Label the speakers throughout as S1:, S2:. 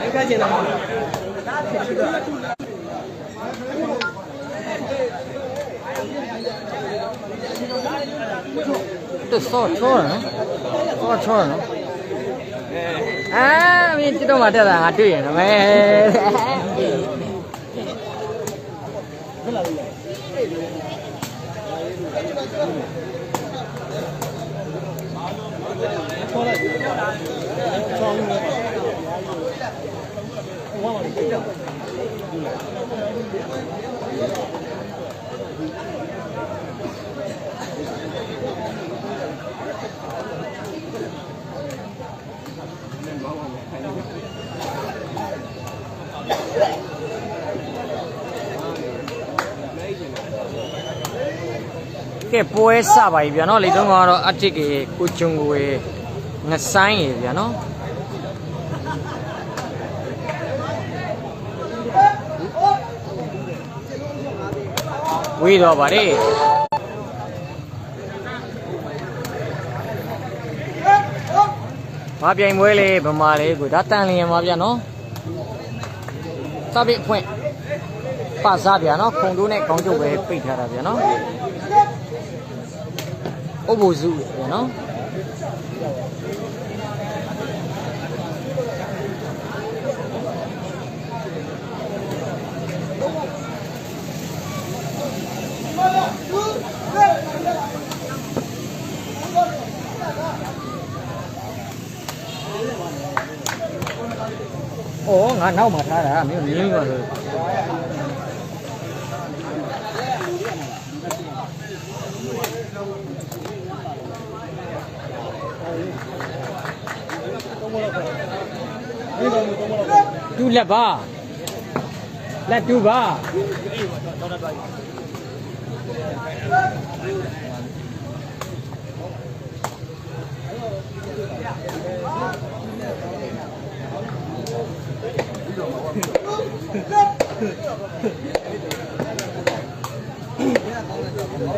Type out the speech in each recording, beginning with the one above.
S1: 没看见了吗？这烧错了，烧错了。哎，你知道吗？这咱还对了没？ ကဲပွဲစပါပြီဗျာနော်လေတုံးကတော့အတစ်ကေကိုဂျုံကိုရေငဆိုင်ရေဗျာနော် ဝေးတော့ပါလေမပြိုင်ပွဲလေးဗမာလေးကိုဒါတန်လျင်ပါဗျာနော်စပိအဖွင့်ပါစားဗျာနော်ခုံတိုးနဲ့ခေါင်းကျုပ်ပဲပိတ်ထားတာဗျာနော်အဘိုစုရနော် နောက်မှာထားတာမင်းမြင်းပါလို့တူလက်ပါလက်တူပါကျွန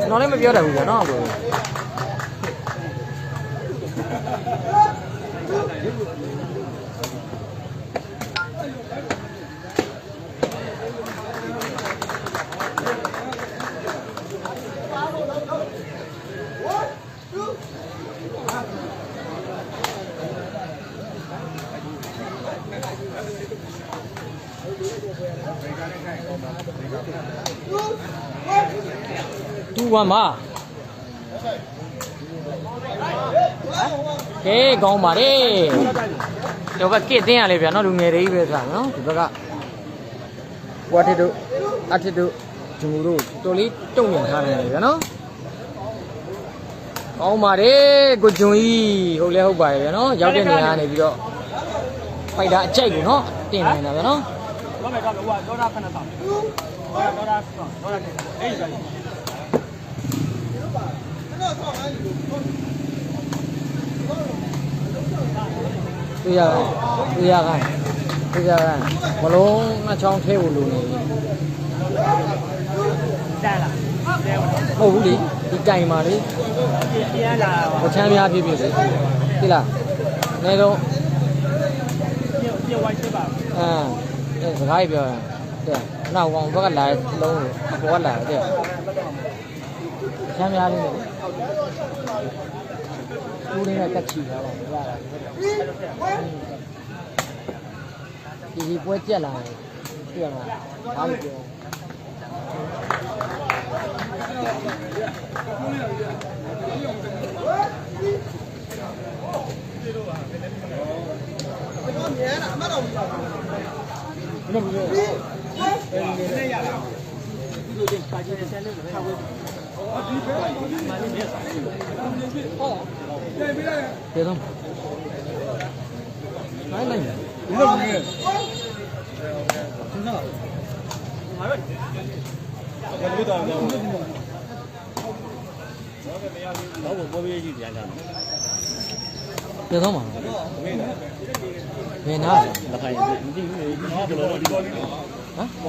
S1: ်တော်လည်းမ ပြောတတ်ဘူးဗျာနော်ကို တူပါမကဲကောင်းပါလေတော့ကကစ်တင်းရလေဗျာနော်လူငယ်တွေကြီးပဲဆိုတာနော်ဒီဘက်ကဝါတစ်တို့အတစ်တို့ဂျူတို့တော်လေးတုံ့ပြန်ထားတယ်ဗျာနော်ကောင်းပါလေကိုဂျွန်ကြီးဟုတ်လဲဟုတ်ပါရဲ့ဗျာနော်ရောက်တဲ့နေရာကနေပြီးတော့ဖိုက်တာအကြိုက်ကိုနော်တင်နေတာဗျာနော်
S2: တော့မယ်တော့မယ်ဟိုကဒေါ်လာခဏဆောင်ဒေါ်လာဒေါ်လာဆောင်ဒေါ်လာအေးကြ ည့်
S1: တွေ့ရတွေ့ရခိုင်းတွေ့ရခိုင်းမလုံးနှချောင်းထဲကိုလိုနေပြီ
S2: တန်းလားတဲ
S1: ဟုတ်ဘူးလေဒီတိုင်ပါလေ
S2: ပြန်လာ
S1: မချမ်းများဖြစ်ဖြစ်လေသိလားနေတော့
S2: ပြပြဝိုင်းချပါ
S1: အမ်အဲစကားကြီးပြောရင်တဲ့နောက်ကောင်ဘက်ကလာလုံးလို့အပေါ်ကလာတဲ့ချမ်းများလေးလေ ကိုရင်းကတက်ချီလာပါဘူးရတာဒီဒီပွဲကြက်လာတယ်ပြရမှာဘာလို့ပြောဘယ်လိုလဲဘယ်လိုလဲရလားဒီလို
S2: တင်ပါကျင်တဲ့ဆန်နဲ့ဆက်ဝဲ 别动！
S1: 来来，别动！真的，马瑞，我别动，
S2: 我别动。老我我别去检查。别动嘛！没拿，那还，你你你你，
S1: 啊？
S2: 我，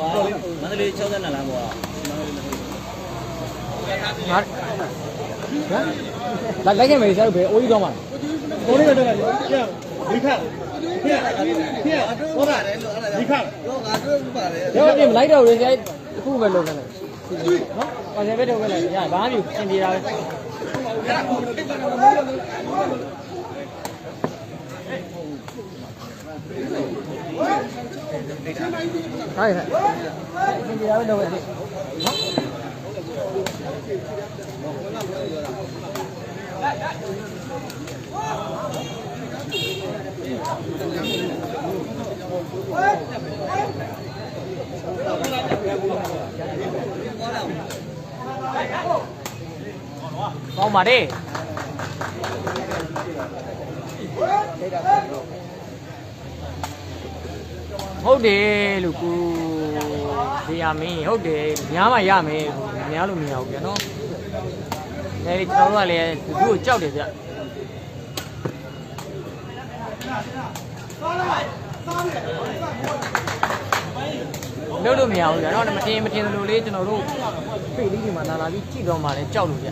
S2: 我这里交在哪来不？ ပေါ်
S1: 拿。别လိုက်လိုက်ခင်မယ်ဆရာတို့ပဲအိုးကြီးတော့မှာ
S2: ကိုလေးကတော့ကျဒီခါပြပြပြဟောတာလေလို့အဲ့ဒါဒီခါ
S1: ရောပြင်မလိုက်တော့ဘူးဆရာအခုပဲလုပ်နေတယ်နော်ပါဆယ်ပဲတော့ပဲလိုက်ရဘာမှမဖြစ်ရှင်ပြေတာပဲဟုတ်ကဲ့ရှင်ပြေတာပဲတော့ပဲနော် ကောင်းပါလေဟုတ်တယ်လို့ကိုဒီရမင်းဟုတ်တယ်ညားမှရမယ် ညားလို့မရဘူးဗျာနော်အဲဒီကျွန်တော်တို့ကလည်းသူ့ကိုကြောက်တယ်ဗျလို့လို့မရဘူးဗျာနော်မတင်မတင်လို့လေးကျွန်တော်တို့ဖိတ်လေးဒီမှာလာလာပြီးကြည့်တော့မှလည်းကြောက်လို့ဗျ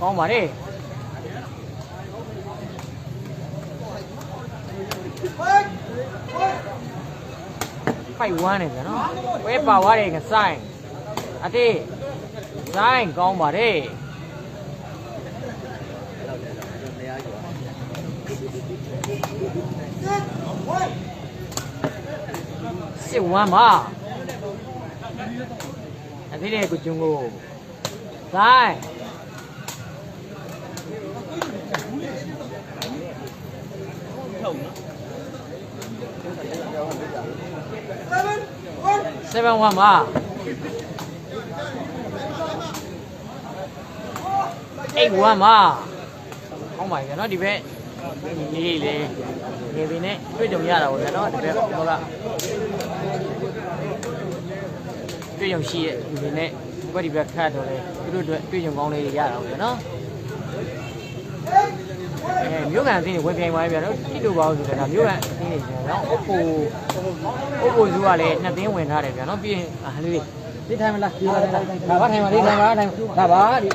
S1: ကောင်းပါလေဖို fight one နေပြန်နော်ဝဲပါသွားတယ်ကဆိုင်အတေးဆိုင်ကောင်းပါတယ်စစ်ဝမ်းပါအသေးလေးကိုကျုံကိုဆိုင်ထုတ်နော် 71မှာ81မှာဟောင်းပါရဲ့နော်ဒီဘက်ရေးလေငယ်ပင်နဲ့တွေ့ကြုံရတာပေါ့ဗျာနော်ဒီဘက်ဘောကတွေ့ကြုံရှိရဲ့ဒီပင်နဲ့ဘက်ဒီဘက်ခတ်တော့လေသူတို့တွေ့ကြုံကောင်းလေးရတာပေါ့ဗျာနော် အဲမြို့ကန်အင်းတွေဝင်ပြိုင်သွားပြီဗျာနော်တိတူပါလို့ဆိုတော့ဒါမြို့ကန်အင်းတွေကျွန်တော်နော် Oppo Oppo ဇူကလည်းနှစ်သိန်းဝင်ထားတယ်ဗျာနော်ပြီးရင်အာလေးလေးထိုင်မလားဒီပါလားဒါပါထိုင်ပါလေးထိုင်ပါထိုင်ဒါပါဒီ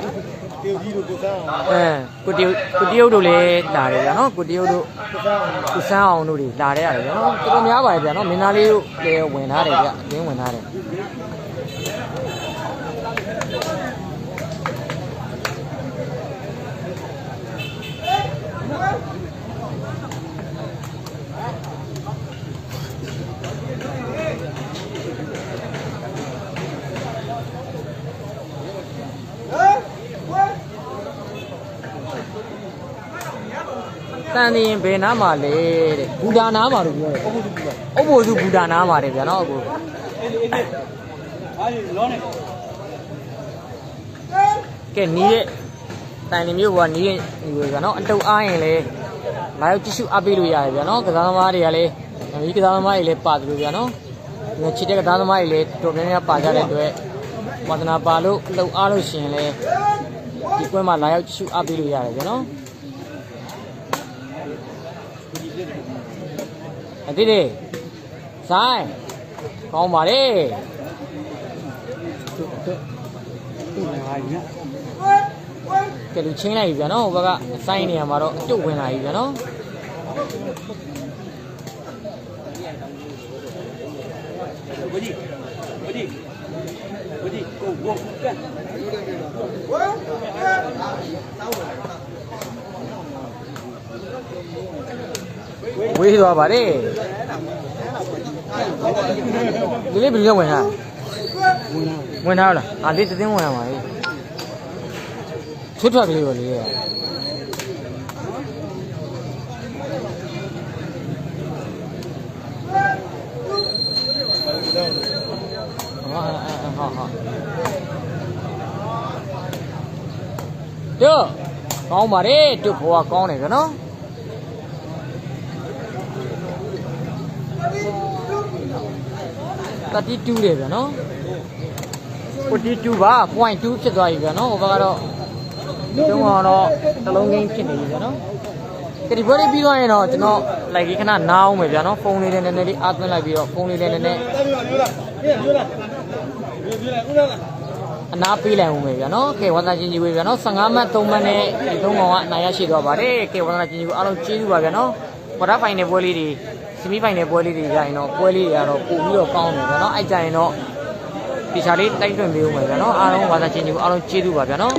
S2: တေကြီးတို့ကိုစားအောင်
S1: အဲကိုတရုတ်ကိုတရုတ်တို့လည်းလာတယ်ဗျာနော်ကိုတရုတ်တို့
S2: ကိုစားအောင်
S1: ကိုစန်းအောင်တို့တွေလာတဲ့ရတယ်ဗျာနော်တော်တော်များပါတယ်ဗျာနော်မင်းသားလေးတို့လည်းဝင်ထားတယ်ဗျအတင်းဝင်ထားတယ် တန်တင်ဘယ်နားမှာလဲတဲ့ဘူတာနားမှာလို့ပြောတယ်အုပ်ဖို့စုဘူတာနားမှာတယ်ဗျာနော်အခု
S2: အေးအေးအေးအားကြီးလောနေ
S1: ကဲနီးရဲ့တန်တင်မျိုးကနီးရဲ့ဒီလိုဗျာနော်အတုပ်အားရင်လေလာရောက်ကြည့်ရှုအားပေးလို့ရတယ်ဗျာနော်ကစားသမားတွေကလည်းဒီကစားသမားတွေလည်းပါတယ်လို့ဗျာနော်ဒီချစ်တဲ့ကစားသမားတွေလည်းတော်တော်များများပါကြတဲ့အတွက်ဝါသနာပါလို့လှုပ်အားလို့ရှိရင်လည်းဒီကွဲမှာလာရောက်ကြည့်ရှုအားပေးလို့ရတယ်ဗျာနော် အတိတိဆိုင်ကောင်းပါလေကဲလူချင်းလိုက်ပြီဗျာနော်ဟိုဘက်ကအဆိုင်နေရာမှာတော့အကျုပ်ဝင်လာပြီဗျာနော်
S2: ဝကြီးဝကြီးဝကြီးကိုကိုကဲ
S1: ဝေး သွားပါလေဒီလေးဘယ်လိုဝင်လာဝင်လာလားအာလေးသင်းဝင်လာပါလေထွတ်ထွက်ကလေးပါလေဟာဟာဟာတို့ကောင်းပါလေတို့ဘွားကောင်းတယ်ဗျာနော် 32တယ်ဗျာနော်42ပါ0.2ဖြစ်သွားပြီဗျာနော်ဟိုဘက်ကတော့တုံးအောင်တော့တစ်လုံးငင်းဖြစ်နေပြီဗျာနော်ကဒီဘောလေးပြီးသွားရင်တော့ကျွန်တော်လိုက်ကြီးခဏနားအောင်မယ်ဗျာနော်ဖုန်းလေးနဲ့နည်းနည်းလေးအားသွင်းလိုက်ပြီးတော့ဖုန်းလေးနဲ့နည်းနည်း
S2: တက်ပြီးတော့ပြောလားပြည့်ပြောလားပြပြေးလိုက်ဦးလား
S1: အနာပေးလိုက်ဦးမယ်ဗျာနော်ကဲဝါသနာချင်းကြီးဝေးဗျာနော်15မှတ်3မှတ်နဲ့ဒီသုံးကောင်ကအနာရရှိသွားပါတယ်ကဲဝါသနာချင်းကြီးကိုအားလုံးကျေးဇူးပါဗျာနော်ကွာတာဖိုင်နယ်ပွဲလေးတွေ ဆီမီဖိုင်နယ်ပွဲလေးတွေကြရင်တော့ပွဲလေးတွေကတော့ပို့ပြီးတော့ကောင်းတယ်ဗျာနော်အဲ့ကြရင်တော့ဒီချာလေးတိုက်တွန်းပေးဦးမယ်ဗျာနော်အားလုံးဝါသနာချင်းကြီးကိုအားလုံးကျေးဇူးပါဗျာနော်